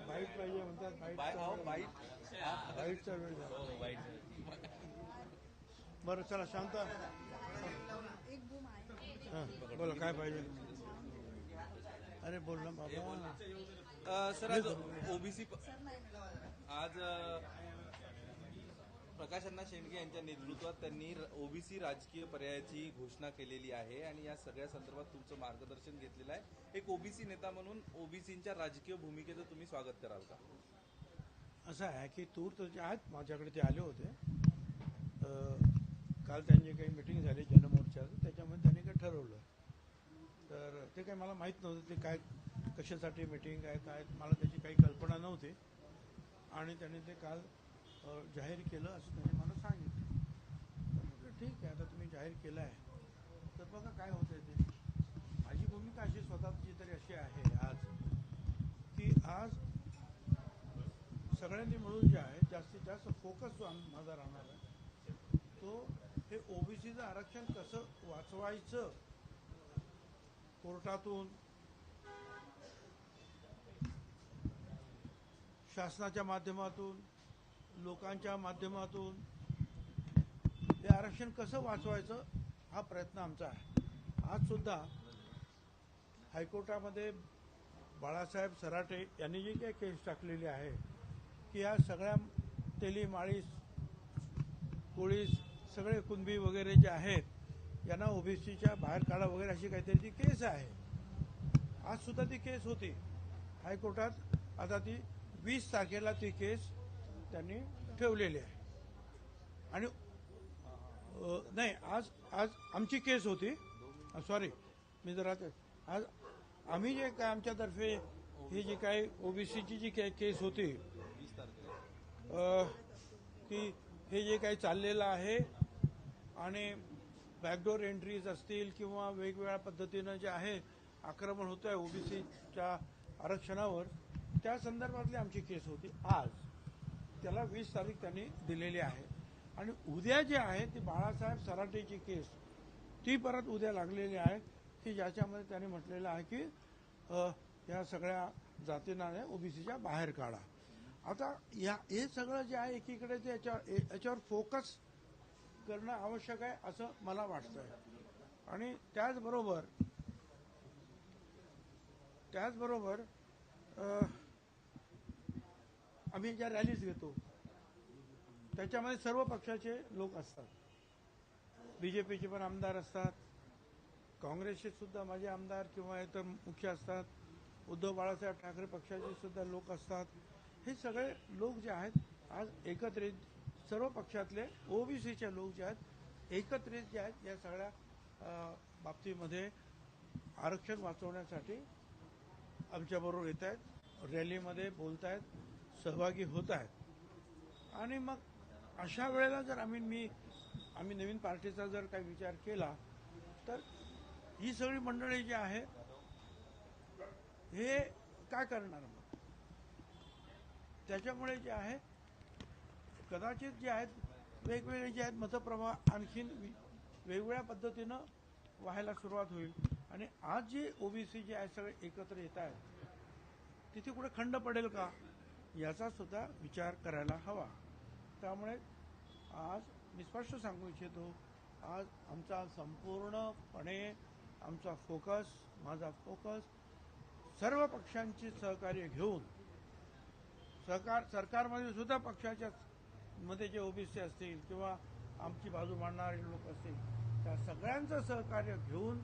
Bite पाहिजे. म्हणतात बाईटचा वेळ- हा. झाला. हो, बाईट. बरं चला शांत. हां बोला काय पाहिजे? अरे बोल ना बाबा. सर आज ओबीसी आज अ, प्रकाश अण्णा शेंडगे यांच्या नेतृत्वात त्यांनी ओबीसी राजकीय पर्यायाची घोषणा केलेली आहे आणि या सगळ्या संदर्भात तुमचं मार्गदर्शन घेतलेलं आहे. एक ओबीसी नेता म्हणून ओबीसीच्या राजकीय भूमिकेचं तुम्ही स्वागत कराल का? असं आहे की तूर तर जे आहेत माझ्याकडे ते आले होते. काल त्यांची काही मिटिंग झाली जनमोर्चाचं त्याच्यामध्ये त्यांनी काही ठरवलं. तर ते काही मला माहीत नव्हतं ते काय कशासाठी मिटिंग आहे काय मला त्याची काही कल्पना नव्हती. आणि त्यांनी ते काल जाहीर केलं असं त्यांनी मला सांगितलं. तर म्हटलं ठीक आहे आता तुम्ही जाहीर केलं आहे तर बघा काय होतंय ते. माझी भूमिका अशी स्वतःची तरी अशी आहे आज की आज सगळ्यांनी मिळून जे आहे जास्तीत जास्त फोकस जो माझा राहणार आहे तो हे ओबीसीचं आरक्षण कसं वाचवायचं? कोर्टातून शासनाच्या माध्यमातून लोकांच्या माध्यमातून हे आरक्षण कसं वाचवायचं हा प्रयत्न आमचा आहे. आज सुद्धा हायकोर्टामध्ये बाळासाहेब सराटे यांनी जी काही केस टाकलेली आहे की या सगळ्या तेली माळीस कोळीस सगळे कुणबी वगैरे जे आहेत यांना ओबीसीच्या बाहेर काढा वगैरे अशी काहीतरी ती केस आहे. आज सुद्धा ती केस होती. हायकोर्टात आता ती वीस तारखेला ती केस त्यांनी ठेवलेली आहे. आणि नाही आज आज आमची केस होती. सॉरी मी जरा आज आम्ही जे काय आमच्यातर्फे ही जी काही ओबीसीची जी काही केस होती ती की हे जे काही चाललेलं आहे आणि बॅकडोर एंट्रीज असतील किंवा वेगवेगळ्या पद्धतीनं जे आहे आक्रमण होतं आहे ओबीसीच्या आरक्षणावर त्या संदर्भातली आमची केस होती आज. त्याला वीस तारीख त्यांनी दिलेली आहे. आणि उद्या जे आहे ती बाळासाहेब सराटेची केस ती परत उद्या लागलेली आहे की ज्याच्यामध्ये त्यांनी म्हटलेलं आहे की या सगळ्या जातींना ओबीसीच्या बाहेर काढा. आता या हे सगळं जे आहे एकीकडे ते याच्यावर ए- याच्यावर फोकस करणं आवश्यक आहे असं मला वाटतंय. आणि त्याचबरोबर त्याचबरोबर आम्ही ज्या रॅलीज घेतो त्याच्यामध्ये सर्व पक्षाचे लोक असतात. बी जे पीचे पण आमदार असतात. काँग्रेसचे सुद्धा माझे आमदार किंवा इतर मुख्य असतात. उद्धव बाळासाहेब ठाकरे पक्षाचे सुद्धा लोक असतात. हे सगळे लोक जे आहेत आज एकत्रित सर्व पक्षातले ओबीसीचे लोक जे आहेत एकत्रित जे आहेत या सगळ्या बाबतीमध्ये आरक्षण वाचवण्यासाठी आमच्याबरोबर येत आहेत रॅलीमध्ये बोलत आहेत सहभागी होत आहेत. आणि मग अशा वेळेला जर आम्ही मी आम्ही नवीन पार्टीचा जर काही विचार केला तर ही सगळी मंडळी जी आहे हे काय करणार मग? त्याच्यामुळे जे आहे कदाचित जे आहेत वेगवेगळे जे आहेत मतप्रवाह आणखीन वेगवेगळ्या पद्धतीनं व्हायला सुरुवात होईल. आणि आज जे ओबीसी जे आहे सगळे एकत्र येत आहेत तिथे कुठे खंड पडेल का? याचा सुद्धा विचार करायला हवा. त्यामुळे आज मी स्पष्ट सांगू इच्छितो आज आमचा संपूर्णपणे आमचा फोकस माझा फोकस सर्व पक्षांची सहकार्य घेऊन सहकार सरकारमध्ये सुद्धा पक्षाच्या मध्ये जे ओबीसी असतील किंवा आमची बाजू मांडणारे लोक असतील त्या सगळ्यांचं सहकार्य घेऊन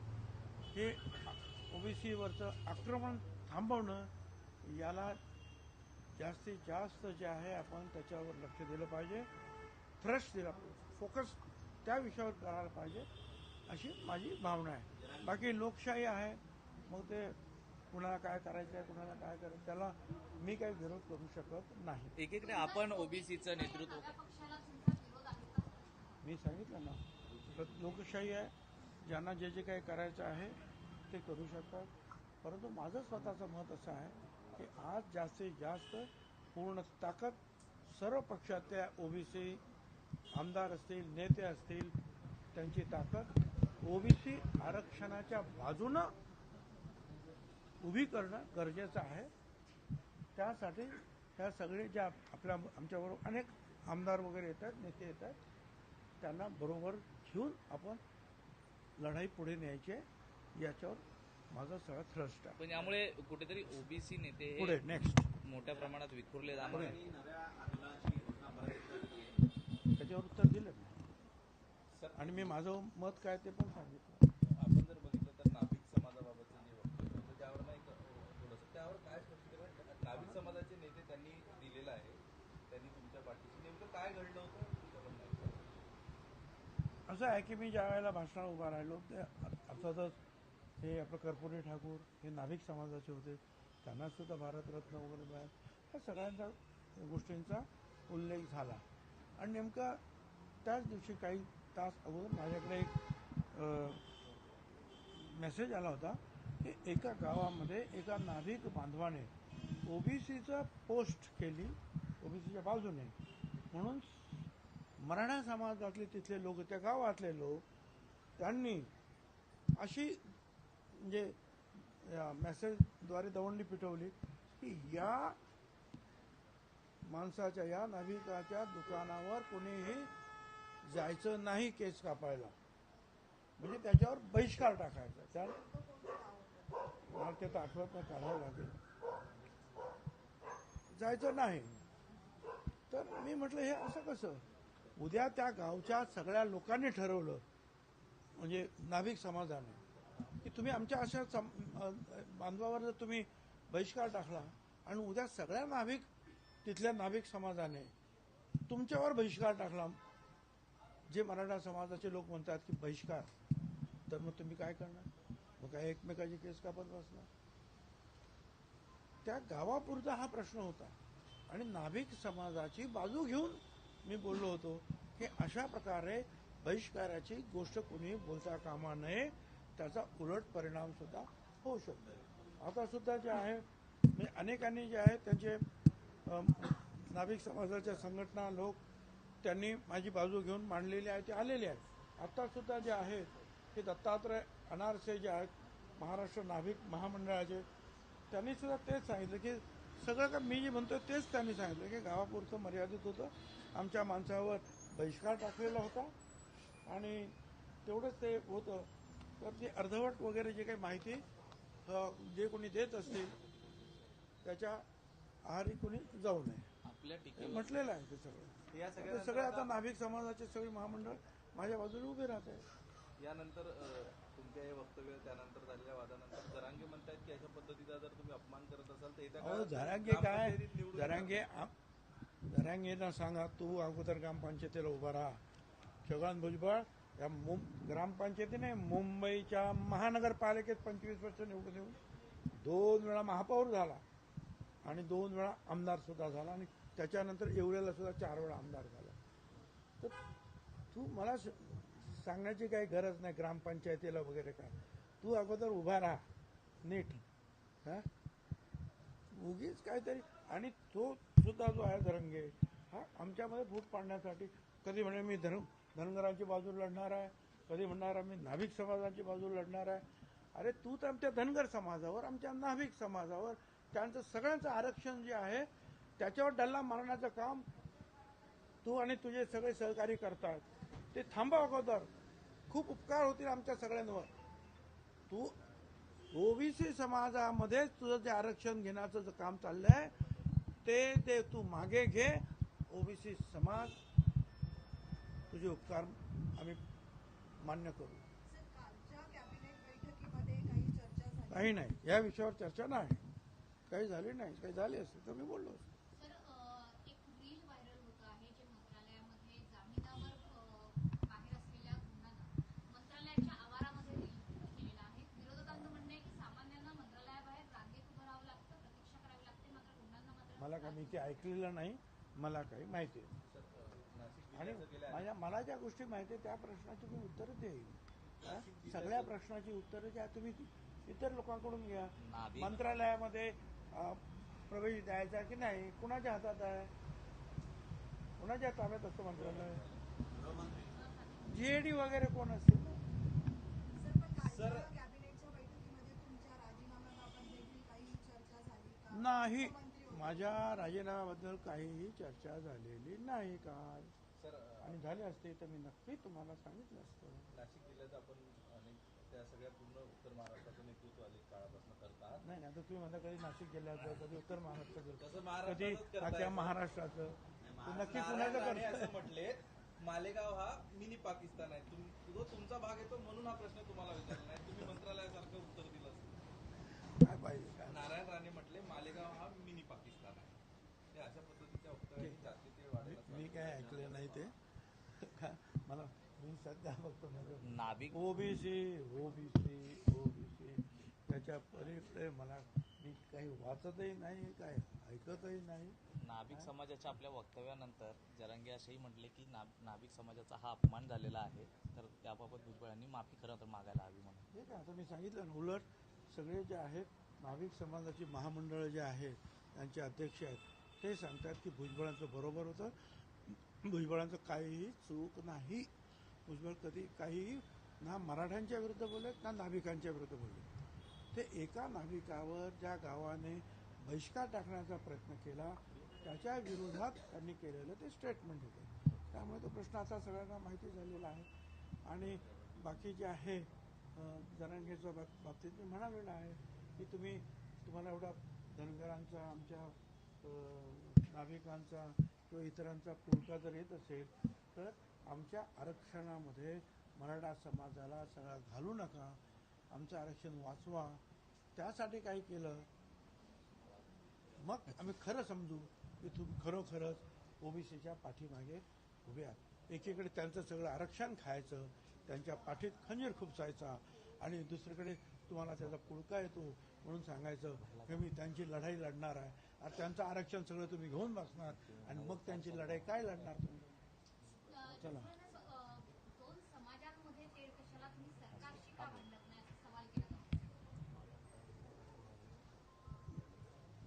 हे ओबीसीवरचं आक्रमण थांबवणं याला जास्तीत जास्त जे आहे आपण त्याच्यावर लक्ष दिलं पाहिजे. फ्रेश दिला पाहिजे. फोकस त्या विषयावर करायला पाहिजे अशी माझी भावना आहे. बाकी लोकशाही आहे. मग ते कुणाला काय करायचं आहे कुणाला काय करायचं त्याला मी काही विरोध करू शकत नाही. एकीकडे आपण ओबीसीचं नेतृत्व मी सांगितलं ना तर लोकशाही आहे. ज्यांना जे जे काही करायचं आहे ते करू शकतात. परंतु माझं स्वतःचं मत असं आहे की आज जास्तीत जास्त पूर्ण ताकद सर्व पक्षातल्या ओबीसी आमदार असतील नेते असतील त्यांची ताकद ओबीसी आरक्षणाच्या बाजूनं उभी करणं गरजेचं आहे. त्यासाठी ह्या सगळे ज्या आपल्या आमच्याबरोबर अनेक आमदार वगैरे येतात नेते येतात त्यांना बरोबर घेऊन आपण लढाई पुढे न्यायची याच्यावर माझा सगळा थ्रस्ट आहे. पण यामुळे कुठेतरी ओबीसी नेते पुढे नेक्स्ट मोठ्या प्रमाणात विखुरले जाणार. आहेत. त्याच्यावर उत्तर दिलं मी. सर आणि मी माझं मत काय ते पण सांगितलं. आपण जर बघितलं तर नाभिक समाजाबाबतचं जे वक्तव्य होतं त्यावर नाही का थोडंसं त्यावर काय स्पष्टीकरण नाभिक समाजाचे नेते त्यांनी दिलेलं आहे. त्यांनी तुमच्या पाठीशी नेमकं काय घडलं होतं? आहे. असं आहे की मी ज्या वेळेला भाषणाला उभा राहिलो ते अर्थातच हे आपलं कर्पुरी ठाकूर हे नाभिक समाजाचे होते. त्यांना सुद्धा भारतरत्न वगैरे मिळालं. ह्या सगळ्यांचा गोष्टींचा उल्लेख झाला. आणि नेमका त्याच दिवशी काही तास अगोदर माझ्याकडे एक मेसेज आला होता की एका गावामध्ये एका नाभिक बांधवाने ओबीसीचा पोस्ट केली ओबीसीच्या बाजूने. म्हणून मराठा समाजातले तिथले लोक त्या गावातले लोक त्यांनी अशी म्हणजे मेसेजद्वारे दवंडी पिटवली की या माणसाच्या या नाविकाच्या दुकानावर कोणीही जायचं नाही केस कापायला. म्हणजे त्याच्यावर बहिष्कार टाकायचा. त्या मला ते तर आठवत नाही काढावं लागेल. जायचं नाही. तर मी म्हटलं हे असं कसं? उद्या त्या गावच्या सगळ्या लोकांनी ठरवलं म्हणजे नाभिक समाजाने. की तुम्ही आमच्या अशा सम- बांधवावर जर तुम्ही बहिष्कार टाकला आणि उद्या सगळ्या नाभिक तिथल्या नाभिक समाजाने तुमच्यावर बहिष्कार टाकला जे मराठा समाजाचे लोक म्हणतात की बहिष्कार तर मग तुम्ही काय करणार? मग काय एकमेकाची केस कापत बसणार? त्या गावापुरता हा प्रश्न होता. आणि नाभिक समाजाची बाजू घेऊन मी बोललो होतो की अशा प्रकारे बहिष्काराची गोष्ट कोणी बोलता कामा नये त्याचा उलट परिणाम सुद्धा होऊ शकतो. आता सुद्धा जे आहे मी अनेकांनी जे आहे त्यांचे नाभिक समाजाच्या संघटना लोक त्यांनी माझी बाजू घेऊन मांडलेली आहे ते आलेले आहेत. आत्तासुद्धा जे आहेत ते दत्तात्रय अनारसे जे आहेत महाराष्ट्र नाभिक महामंडळाचे त्यांनी सुद्धा तेच सांगितलं की सगळं का मी जे म्हणतोय तेच त्यांनी सांगितलं की गावापुरतं मर्यादित होतं. आमच्या माणसावर बहिष्कार टाकलेला होता आणि तेवढंच ते होतं. तर ते अर्धवट वगैरे जे काही माहिती जे कोणी देत असतील त्याच्या आहारी कोणी जाऊ नये. आपल्या म्हटलेलं आहे ते सगळं. या ते सगळ्या सगळे आता नाभिक समाजाचे सगळे महामंडळ माझ्या बाजूने उभे राहत आहे यानंतर तुमच्या हे वक्तव्य त्यानंतर झालेल्या वादानंतर जरांगे म्हणतात की अशा पद्धतीचा जर तुम्ही अपमान करत असाल तर येत्या झरांगे काय? झरांगे आम- झरांगेना सांगा तू अगोदर ग्रामपंचायतीला उभा राहा. छगन भुजबळ या मुं- ग्रामपंचायतीने मुंबईच्या महानगरपालिकेत पंचवीस वर्ष निवडून येऊन दोन वेळा महापौर झाला आणि दोन वेळा आमदार सुद्धा झाला आणि त्याच्यानंतर एवढ्याला सुद्धा चार वेळा आमदार झाला. तर तू मला स- सांगण्याची काही गरज नाही ग्रामपंचायतीला वगैरे काय. तू अगोदर उभा राहा नीट. हा? उगीच काहीतरी आणि तो सुद्धा जो आहे धरंगे हा आमच्यामध्ये फूट पाडण्यासाठी कधी म्हणे मी धरून धनगरांची बाजू लढणार आहे. कधी म्हणणार आम्ही नाभिक समाजाची बाजू लढणार आहे. अरे तू तर आमच्या धनगर समाजावर आमच्या नाभिक समाजावर त्यांचं सगळ्यांचं आरक्षण जे आहे त्याच्यावर डल्ला मारण्याचं काम तू आणि तुझे सगळे सहकारी करतात ते थांबा अगोदर. खूप उपकार होतील आमच्या सगळ्यांवर. तू ओबीसी समाजामध्येच तुझं जे आरक्षण घेण्याचं जे काम चाललंय ते ते तू मागे घे. ओबीसी समाज तुझे उपकार आम्ही मान्य करू. सर कालच्या कॅबिनेट बैठकीमध्ये काही चर्चा झाली काही नाही. या विषयावर चर्चा नाही. काही झाली नाही. काही झाली असेल तर मी बोललो असतो. सर अ, एक रील व्हायरल होत आहे जे मंत्रालयामध्ये जामिनावर अ, बाहेर असलेल्या गुन्ह्यांना मंत्रालयाच्या आवारामध्ये रील केलेलं आहे. विरोधकांचं म्हणणं आहे की सामान्यांना मंत्रालयाबाहेर रांगेत उभं राहावं लागतं प्रतीक्षा करावी लागते मात्र गुन्ह्यांना मात्र मला काय मी ते ऐकलेलं नाही. मला काही माहिती आहे आणि माझ्या मला ज्या गोष्टी माहिती त्या प्रश्नाची मी उत्तरं देईन. हा? सगळ्या प्रश्नाची उत्तरं ज्या तुम्ही इतर लोकांकडून घ्या. मंत्रालयामध्ये प्रवेश द्यायचा की नाही कुणाच्या हातात आहे? कुणाच्या ताब्यात असतं मंत्रालय? जीएडी वगैरे कोण असतील ना? सर कॅबिनेटच्या बैठकीमध्ये तुमच्या राजीनाम्याबाबत देखील काही चर्चा झाली का? नाही. माझ्या राजीनाम्याबद्दल काहीही चर्चा झालेली नाही सर आणि झाले असते तर मी नक्की तुम्हाला सांगितलं असतं. नाशिक जिल्ह्यात आपण अनेक त्या सगळ्या पूर्ण उत्तर महाराष्ट्राचं नेतृत्व अनेक काळापासून करतात. नाही नाही आता तुम्ही म्हणता कधी नाशिक जिल्ह्याचं कधी उत्तर महाराष्ट्राचं कधी महाराष्ट्राचं? नक्की कुणाचं असं म्हटले मालेगाव हा मिनी पाकिस्तान आहे. जो तुमचा भाग येतो म्हणून हा प्रश्न तुम्हाला विचारला नाही. तुम्ही मंत्रालयासारखं उत्तर दिलं असतं. काय? पाहिजे नारायण राणे म्हटले मालेगाव हा मिनी पाकिस्तान आहे. ते अशा पद्धतीच्या वाढेल असं मी काय ऐकलं नाही ते. का- मला मी सध्या बघतो माझं नाभिक ओबीसी ओबीसी ओबीसी. त्याच्या पलीकडे मला मी काही वाचतही नाही काय ऐकतही नाही. नाभिक समाजाच्या आपल्या वक्तव्यानंतर जरांगे असेही म्हटले की नाभिक समाजाचा हा अपमान झालेला आहे. तर त्याबाबत भुजबळांनी माफी खरं तर मागायला हवी म्हणून. हे काय? आता मी सांगितलं ना उलट सगळे जे आहेत नाभिक समाजाची महामंडळं जे आहेत त्यांचे अध्यक्ष आहेत ते सांगतात की भुजबळांचं बरोबर होतं. भुजबळांचं काहीही चूक नाही. भुजबळ कधी काही ना मराठ्यांच्या विरुद्ध बोलत ना नाभिकांच्या विरुद्ध बोलले ते एका नाभिकावर ज्या गावाने बहिष्कार टाकण्याचा प्रयत्न केला त्याच्या विरोधात त्यांनी केलेलं ते स्टेटमेंट होते. त्यामुळे तो प्रश्न आता सगळ्यांना माहिती झालेला आहे. आणि बाकी जे आहे अं, जनांगेच्या बाबतीत मी म्हणालेलं आहे की तुम्ही तुम्हाला एवढा धनगरांचा आमच्या नाभिकांचा किंवा इतरांचा पुळका जर येत असेल तर आमच्या आरक्षणामध्ये मराठा समाजाला सगळा घालू नका आमचं आरक्षण वाचवा. त्यासाठी काय केलं? मग आम्ही खरं समजू की तुम्ही खरोखरच ओबीसीच्या पाठीमागे उभे आहात. एकीकडे त्यांचं सगळं आरक्षण खायचं त्यांच्या पाठीत खंजीर खुपसायचा आणि दुसरीकडे तुम्हाला त्याचा पुळका येतो म्हणून सांगायचं की मी त्यांची लढाई लढणार आहे. आणि त्यांचं आरक्षण सगळं तुम्ही घेऊन बसणार. आणि मग त्यांची लढाई काय लढणार तुम्ही? चला.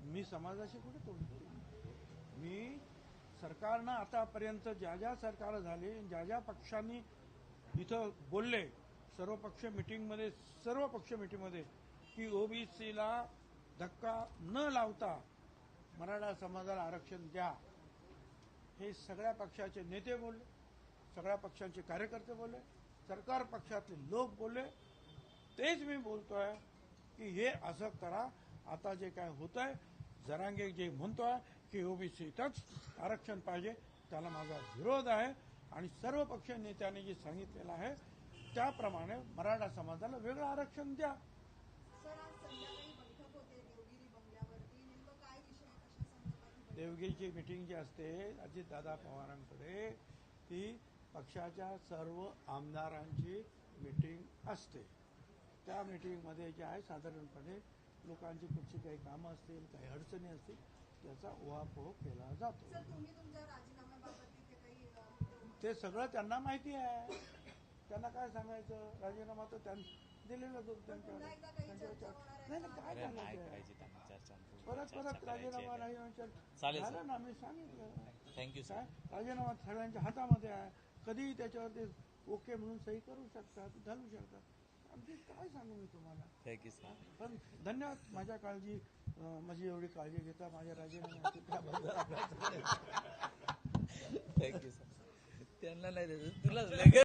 मी समाजाशी कुठे तोडतो मी सरकारनं आतापर्यंत ज्या ज्या सरकार झाले ज्या ज्या पक्षांनी इथं बोलले सर्व पक्ष मिटिंगमध्ये सर्व पक्ष मिटिंगमध्ये की ओबीसीला धक्का न लावता मराठा समाजाला आरक्षण द्या. हे सगळ्या पक्षाचे नेते बोलले सगळ्या पक्षांचे कार्यकर्ते बोलले सरकार पक्षातले लोक बोलले. तेच मी बोलतोय की हे असं करा. आता जे काय होत आहे जरांगे जे म्हणतोय की ओबीसीतच आरक्षण पाहिजे त्याला माझा विरोध आहे. आणि सर्व पक्ष नेत्यांनी जे सांगितलेलं आहे त्याप्रमाणे मराठा समाजाला वेगळं आरक्षण द्या सर आज संध्याकाळी बैठक होते देवगिरी बंगल्यावरती नेमकं काय विषय आहे कशा देवगिरीची मिटिंग जी असते अजितदादा पवारांकडे ती पक्षाच्या सर्व आमदारांची मिटिंग असते त्या मिटिंगमध्ये जे आहे साधारणपणे लोकांची कुठची काही कामं असतील काही अडचणी असतील त्याचा उहापोह केला जातो? ते सगळं त्यांना माहिती आहे त्यांना काय सांगायचं राजीनामा तर त्यांनी दिलेला त्यांच्यावर त्यांच्या नाही? काय नाही परत परत राजीनामा सर. झालं ना मी सांगितलं. थँक्यू सर राजीनामा सगळ्यांच्या हातामध्ये आहे. कधीही त्याच्यावर ते ओके म्हणून सही करू शकतात घालू शकतात. आमची काय सांगू मी तुम्हाला? थँक्यू सर पण धन्यवाद माझ्या काळजी माझी एवढी काळजी घेता माझ्या राजीनाम्याची त्याबद्दल. थँक्यू सर त्यांना नाही लगेच